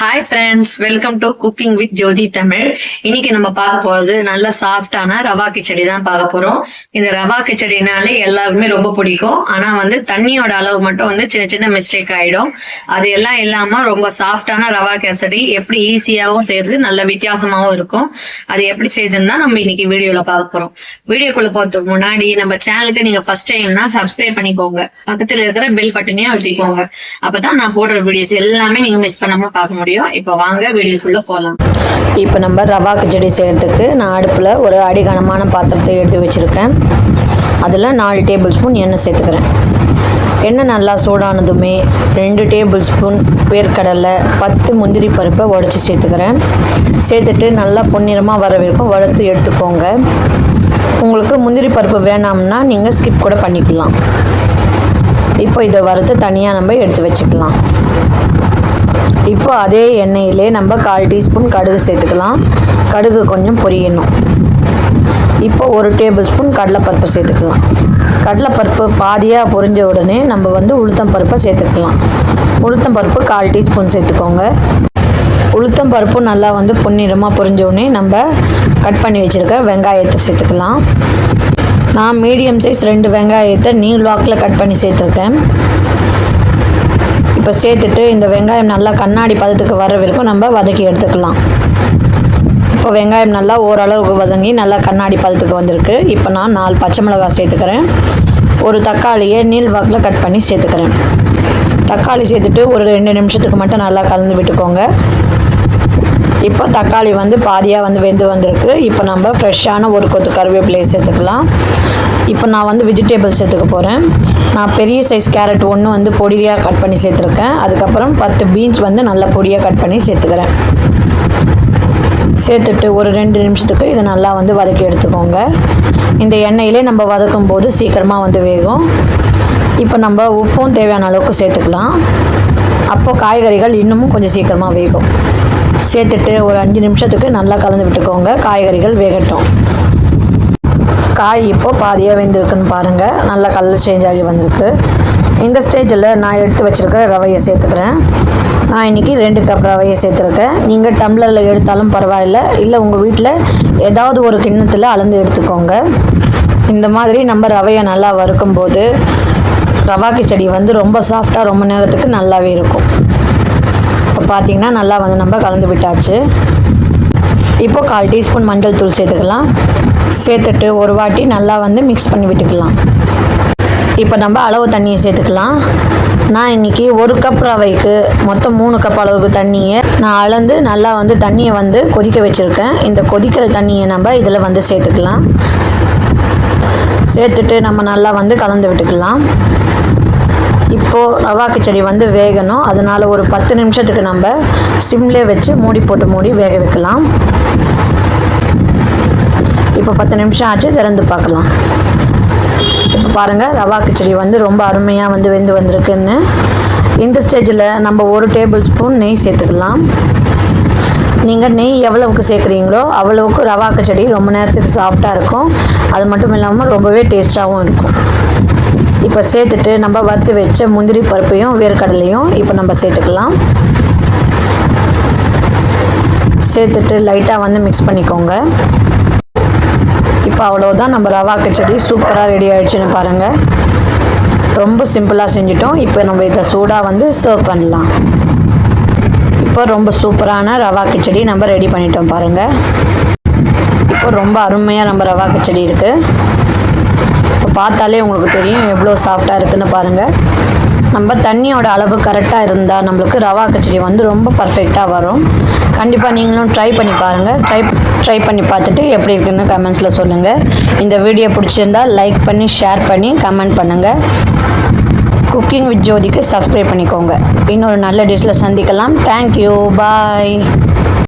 Hi friends welcome to cooking with Jothi Tamil இன்னைக்கு நம்ம பார்க்க போறது நல்ல சாஃப்டான ரவா கிச்சடி தான் பார்க்க போறோம். இந்த ரவா கிச்சடினாலே எல்லாருக்குமே ரொம்ப பிடிக்கும். ஆனா வந்து தண்ணியோட அளவு மட்டும் வந்து சின்ன சின்ன மிஸ்டேக் ஆயிடும். அது எல்லாம் இல்லாம ரொம்ப சாஃப்டான ரவா கிச்சடி எப்படி ஈஸியாகவும் செய்யறது நல்ல வித்தியாசமாவும் இருக்கும். அது எப்படி செய்யுதுன்னா நம்ம இன்னைக்கு வீடியோல பார்க்க போறோம். வீடியோக்குள்ள போறதுக்கு முன்னாடி நம்ம சேனலுக்கு நீங்க ஃபர்ஸ்ட் டைம்னா சப்ஸ்கிரைப் பண்ணிக்கோங்க. பக்கத்துல இருக்கிற பெல் பட்டனையும் அழுத்திக்கோங்க. அப்பதான் நான் போடுற வீடியோஸ் எல்லாமே நீங்க மிஸ் பண்ணாம பார்க்க முடியும். இப்போ வாங்க வீடியோக்குள்ள போகலாம் இப்போ நம்ம ரவா கிச்சடி செய்கிறதுக்கு நான் அடுப்பில் ஒரு அடிகனமான பாத்திரத்தை எடுத்து வச்சுருக்கேன். அதில் நாலு டேபிள் ஸ்பூன் எண்ணெய் சேர்த்துக்கிறேன். எண்ணெய் நல்லா சூடானதுமே ரெண்டு டேபிள் ஸ்பூன் வேர்க்கடலை பத்து முந்திரி பருப்பை உடச்சி சேர்த்துக்கிறேன். சேர்த்துட்டு நல்லா பொன்னிறமாக வர வரைக்கும் வறுத்து எடுத்துக்கோங்க. உங்களுக்கு முந்திரி பருப்பு வேணாம்னா நீங்கள் ஸ்கிப் கூட பண்ணிக்கலாம். இப்போ இதை வறுத்து தனியாக நம்ம எடுத்து வச்சுக்கலாம். இப்போ அதே எண்ணெயிலே நம்ம கால் டீஸ்பூன் கடுகு சேர்த்துக்கலாம். கடுகு கொஞ்சம் பொரியணும். இப்போ ஒரு டேபிள் ஸ்பூன் கடலைப்பருப்பு சேர்த்துக்கலாம். கடலைப்பருப்பு பாதியாக பொரிஞ்ச உடனே நம்ம வந்து உளுத்தம் பருப்பை சேர்த்துக்கலாம். உளுத்தம் பருப்பு கால் டீஸ்பூன் சேர்த்துக்கோங்க. உளுத்தம் பருப்பு நல்லா வந்து பொன்னிறமாக பொரிஞ்ச உடனே நம்ம கட் பண்ணி வச்சுருக்க வெங்காயத்தை சேர்த்துக்கலாம். நான் மீடியம் சைஸ் ரெண்டு வெங்காயத்தை நீள் வாக்கில் கட் பண்ணி சேர்த்துருக்கேன். இப்போ சேர்த்துட்டு இந்த வெங்காயம் நல்லா கண்ணாடி பதத்துக்கு வர வரைக்கும் நம்ம வதக்கி எடுத்துக்கலாம். இப்போ வெங்காயம் நல்லா ஓரளவுக்கு வதங்கி நல்லா கண்ணாடி பதத்துக்கு வந்திருக்கு. இப்போ நான் நாலு பச்சை மிளகாய் சேர்த்துக்கிறேன். ஒரு தக்காளியை நீள் வாக்கில் கட் பண்ணி சேர்த்துக்கிறேன். தக்காளி சேர்த்துட்டு ஒரு ரெண்டு நிமிஷத்துக்கு மட்டும் நல்லா கலந்து விட்டுக்கோங்க. இப்போ தக்காளி வந்து பாதியாக வந்து வெந்து வந்திருக்கு. இப்போ நம்ம ஃப்ரெஷ்ஷான ஒரு கொத்து கருவேப்பிலையை சேர்த்துக்கலாம். இப்போ நான் வந்து வெஜிடேபிள் சேர்த்துக்க போகிறேன் நான் பெரிய சைஸ் கேரட் ஒன்று வந்து பொடியாக கட் பண்ணி சேர்த்துருக்கேன். அதுக்கப்புறம் பத்து பீன்ஸ் வந்து நல்லா பொடியாக கட் பண்ணி சேர்த்துக்கிறேன். சேர்த்துட்டு ஒரு ரெண்டு நிமிஷத்துக்கு இதை நல்லா வந்து வதக்கி எடுத்துக்கோங்க. இந்த எண்ணெயிலே நம்ம வதக்கும் போது சீக்கிரமாக வந்து வேகும். இப்போ நம்ம உப்பும் தேவையான அளவுக்கு சேர்த்துக்கலாம். அப்போது காய்கறிகள் இன்னமும் கொஞ்சம் சீக்கிரமாக வேகும். சேர்த்துட்டு ஒரு அஞ்சு நிமிஷத்துக்கு நல்லா கலந்து விட்டுக்கோங்க. காய்கறிகள் வேகட்டும். காய் இப்போ பாதியாக வெந்திருக்குன்னு பாருங்கள் நல்லா கலர் சேஞ்ச் ஆகி வந்திருக்கு. இந்த ஸ்டேஜில் நான் எடுத்து வச்சுருக்க ரவையை சேர்த்துக்கிறேன். நான் இன்றைக்கி ரெண்டு கப் ரவையை சேர்த்துருக்கேன். நீங்கள் டம்ளரில் எடுத்தாலும் பரவாயில்ல. இல்லை உங்கள் வீட்டில் ஏதாவது ஒரு கிண்ணத்தில் அளந்து எடுத்துக்கோங்க. இந்த மாதிரி நம்ம ரவையை நல்லா வறுக்கும்போது ரவா கிச்சடி வந்து ரொம்ப சாஃப்டாக ரொம்ப நேரத்துக்கு நல்லாவே இருக்கும். பார்த்திங்கன்னா நல்லா வந்து நம்ம கலந்து விட்டாச்சு. இப்போ கால் டீஸ்பூன் மஞ்சள் தூள் சேர்த்துக்கலாம். சேர்த்துட்டு ஒரு வாட்டி நல்லா வந்து மிக்ஸ் பண்ணி விட்டுக்கலாம். இப்போ நம்ம அளவு தண்ணியை சேர்த்துக்கலாம். நான் இன்றைக்கி ஒரு கப் ரவைக்கு மொத்தம் மூணு கப் அளவுக்கு தண்ணியை நான் அளந்து நல்லா வந்து தண்ணியை வந்து கொதிக்க வச்சுருக்கேன். இந்த கொதிக்கிற தண்ணியை நம்ம இதில் வந்து சேர்த்துக்கலாம். சேர்த்துட்டு நம்ம நல்லா வந்து கலந்து விட்டுக்கலாம். இப்போது ரவா கிச்சடி வந்து வேகணும். அதனால் ஒரு பத்து நிமிஷத்துக்கு நம்ம சிம்லே வச்சு மூடி போட்டு மூடி வேக வைக்கலாம். இப்போ பத்து நிமிஷம் ஆச்சு திறந்து பார்க்கலாம். இப்போ பாருங்கள் ரவா கிச்சடி வந்து ரொம்ப அருமையாக வந்து வெந்து வந்திருக்குன்னு. இந்த ஸ்டேஜில் நம்ம ஒரு டேபிள் ஸ்பூன் நெய் சேர்த்துக்கலாம். நீங்கள் நெய் எவ்வளவுக்கு சேர்க்குறீங்களோ அவ்வளவுக்கு ரவா கிச்சடி ரொம்ப நேரத்துக்கு சாஃப்டாக இருக்கும். அது மட்டும் இல்லாமல் ரொம்பவே டேஸ்ட்டாகவும் இருக்கும். இப்போ சேர்த்துட்டு நம்ம வறுத்து வச்ச முந்திரி பருப்பையும் வேர்க்கடலையும் இப்போ நம்ம சேர்த்துக்கலாம். சேர்த்துட்டு லைட்டாக வந்து மிக்ஸ் பண்ணிக்கோங்க. இப்போ அவ்வளோதான் நம்ம ரவா கிச்சடி சூப்பராக ரெடி ஆகிடுச்சுன்னு பாருங்கள் ரொம்ப சிம்பிளாக செஞ்சிட்டோம். இப்போ நம்ம இதை சூடாக வந்து சர்வ் பண்ணலாம். இப்போ ரொம்ப சூப்பரான ரவா கிச்சடி நம்ம ரெடி பண்ணிட்டோம் பாருங்கள் இப்போ ரொம்ப அருமையாக நம்ம ரவா கிச்சடி இருக்குது இப்போ பார்த்தாலே உங்களுக்கு தெரியும் எவ்வளோ சாஃப்டாக இருக்குதுன்னு பாருங்கள் நம்ம தண்ணியோட அளவு கரெக்டாக இருந்தால் நம்மளுக்கு ரவா கச்சடி வந்து ரொம்ப பர்ஃபெக்டாக வரும். கண்டிப்பாக நீங்களும் ட்ரை பண்ணி பாருங்கள் ட்ரை ட்ரை பண்ணி பார்த்துட்டு எப்படி இருக்குன்னு கமெண்ட்ஸில் சொல்லுங்கள் இந்த வீடியோ பிடிச்சிருந்தா லைக் பண்ணி ஷேர் பண்ணி கமெண்ட் பண்ணுங்கள் குக்கிங் வித் ஜோதிக்கு சப்ஸ்கிரைப் பண்ணிக்கோங்க. இன்னொரு நல்ல டிஷ்ஷில் சந்திக்கலாம். Thank you bye